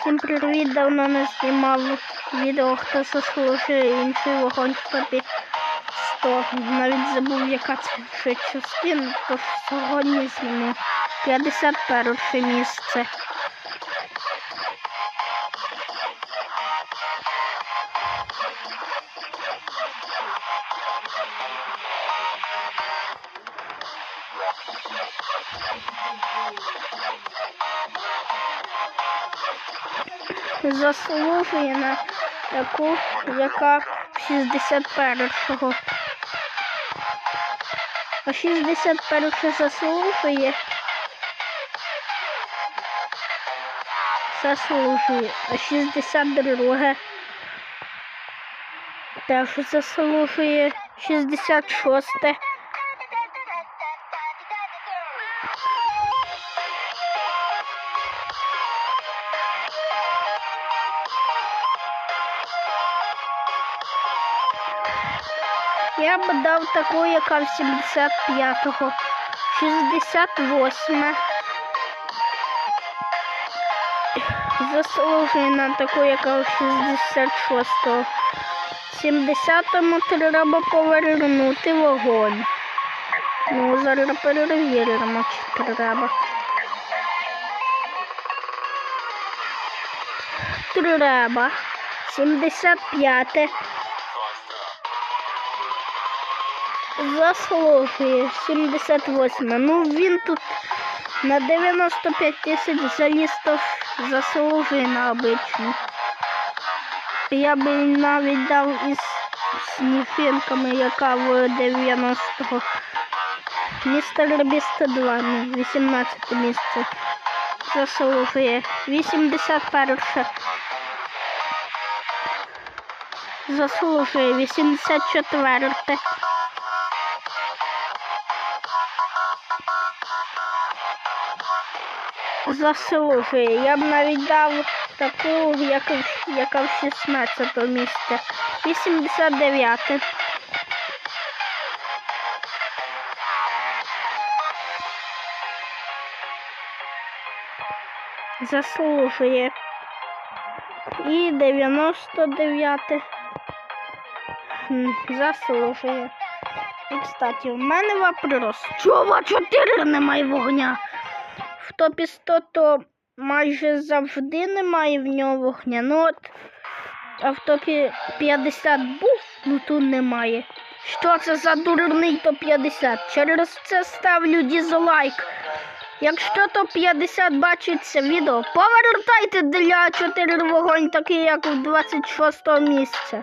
Всім привіт, давно не знімав відео, хто заслужує інший вогонь в топі 100. Навіть забув, яка це вже частина, тож сьогодні зніму 51 місце. Заслужує на таку, яка 61-го. А 61 заслужує. Заслужує. А 62 теж заслужує. 66 Я б дав таку, яка в 75-го. 68 Заслужує на таку, яка в 66-го. 70-му треба повернути вогонь. Ну, зараз перевіримо, чи треба. Треба. 75 заслужує 78. Ну він тут на 95 тисяч заліз, тож заслужує на обичну. Я би навіть дав із сніфінками, яка в 90-го. Містер Біст 2, ну, 18 місце. Заслужує 81. Заслужує 84. Заслужує. Я б навіть дав таку, як, яка в 16 місці. 89. Заслужує. І 99. М, Заслужує. І, кстати, у мене вопрос. Чого 4 немає вогня? В топі 100 то майже завжди немає в нього вогня. Ну от, а в топі 50 був, ну тут немає. Що це за дурний топ 50? Через це ставлю дізлайк. Якщо топ 50 бачиться відео, повертайте для 4 вогонь, такий як у 26 місця.